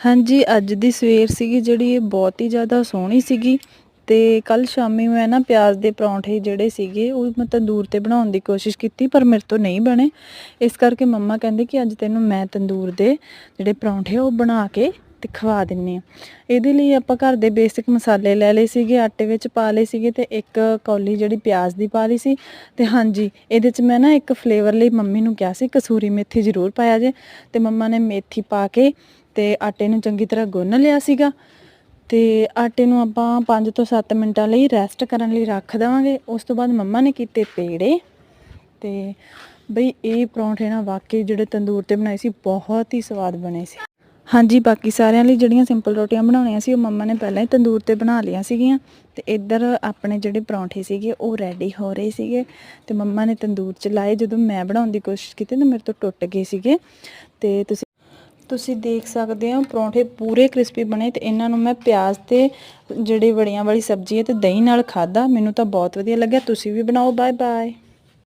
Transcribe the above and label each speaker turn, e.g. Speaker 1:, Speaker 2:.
Speaker 1: ਹਾਂਜੀ, ਅੱਜ ਦੀ ਸਵੇਰ ਸੀਗੀ ਜਿਹੜੀ ਇਹ ਬਹੁਤ ਹੀ ਜ਼ਿਆਦਾ ਸੋਹਣੀ ਸੀਗੀ ਤੇ ਕੱਲ ਸ਼ਾਮੀ ਮੈਂ ਨਾ ਪਿਆਜ਼ ਦੇ ਪਰੌਂਠੇ ਜਿਹੜੇ ਸੀਗੇ ਉਹ ਮੈਂ ਤੰਦੂਰ ਤੇ ਬਣਾਉਣ ਦੀ ਕੋਸ਼ਿਸ਼ ਕੀਤੀ, ਪਰ ਮੇਰੇ ਤੋਂ ਨਹੀਂ ਬਣੇ। ਇਸ ਕਰਕੇ ਮੰਮਾ ਕਹਿੰਦੇ ਕਿ ਅੱਜ ਤੈਨੂੰ ਮੈਂ ਤੰਦੂਰ ਦੇ ਜਿਹੜੇ ਪਰੌਂਠੇ ਉਹ ਬਣਾ ਕੇ ਤੇ ਖਵਾ ਦਿੰਨੀ ਆ। ਇਹਦੇ ਲਈ ਆਪਾਂ ਘਰ ਦੇ ਬੇਸਿਕ ਮਸਾਲੇ ਲੈ ਲਏ ਸੀਗੇ, ਆਟੇ ਵਿੱਚ ਪਾ ਲਏ ਸੀਗੇ ਤੇ ਇੱਕ ਕੌਲੀ ਜਿਹੜੀ ਪਿਆਜ਼ ਦੀ ਪਾ ਲਈ ਸੀ। ਤੇ ਹਾਂਜੀ, ਇਹਦੇ ਚ ਮੈਂ ਨਾ ਇੱਕ ਫਲੇਵਰ ਲਈ ਮੰਮੀ ਨੂੰ ਕਿਹਾ ਸੀ, ਕਸੂਰੀ ਮੇਥੀ ਜ਼ਰੂਰ ਪਾਇਆ ਜੇ। ਤੇ ਮੰਮਾ ਨੇ ਮੇਥੀ ਪਾ ਕੇ ਤੇ ਆਟੇ ਨੂੰ ਚੰਗੀ ਤਰ੍ਹਾਂ ਗੁੰਨ ਲਿਆ ਸੀਗਾ। ਤੇ ਆਟੇ ਨੂੰ ਆਪਾਂ 5 ਤੋਂ 7 ਮਿੰਟਾਂ ਲਈ ਰੈਸਟ ਕਰਨ ਲਈ ਰੱਖ ਦੇਵਾਂਗੇ। ਉਸ ਤੋਂ ਬਾਅਦ ਮੰਮਾ ਨੇ ਕੀਤੇ ਪੇੜੇ। ਤੇ ਬਈ ਇਹ ਪਰੌਂਠੇ ਨਾ ਵਾਕਈ ਜਿਹੜੇ ਤੰਦੂਰ ਤੇ ਬਣਾਏ ਸੀ, ਬਹੁਤ ਹੀ ਸਵਾਦ ਬਣੇ ਸੀ। ਹਾਂਜੀ, ਬਾਕੀ ਸਾਰਿਆਂ ਲਈ ਜਿਹੜੀਆਂ ਸਿੰਪਲ ਰੋਟੀਆਂ ਬਣਾਉਣੀਆਂ ਸੀ, ਉਹ ਮੰਮਾ ਨੇ ਪਹਿਲਾਂ ਹੀ ਤੰਦੂਰ ਤੇ ਬਣਾ ਲਈਆਂ ਸੀਗੀਆਂ। ਤੇ ਇੱਧਰ ਆਪਣੇ ਜਿਹੜੇ ਪਰੌਂਠੇ ਸੀਗੇ, ਉਹ ਰੈਡੀ ਹੋ ਰਹੇ ਸੀਗੇ। ਤੇ ਮੰਮਾ ਨੇ ਤੰਦੂਰ ਚ ਲਾਏ, ਜਦੋਂ ਮੈਂ ਬਣਾਉਣ ਦੀ ਕੋਸ਼ਿਸ਼ ਕੀਤੀ ਤਾਂ ਮੇਰੇ ਤੋਂ ਟੁੱਟ ਗਏ ਸੀਗੇ। ਤੇ ਤੁਸੀਂ ਤੁਸੀਂ ਦੇਖ ਸਕਦੇ ਹੋ, ਪਰੌਂਠੇ ਪੂਰੇ ਕ੍ਰਿਸਪੀ ਬਣੇ ਤੇ ਇਹਨਾਂ ਨੂੰ ਮੈਂ ਪਿਆਜ਼ ਤੇ ਜਿਹੜੀ ਵੜੀਆਂ ਵਾਲੀ ਸਬਜ਼ੀ ਹੈ ਤੇ ਦਹੀਂ ਨਾਲ ਖਾਦਾ ਮੈਨੂੰ ਤਾਂ ਬਹੁਤ ਵਧੀਆ ਲੱਗਿਆ। ਤੁਸੀਂ ਵੀ ਬਣਾਓ। Bye bye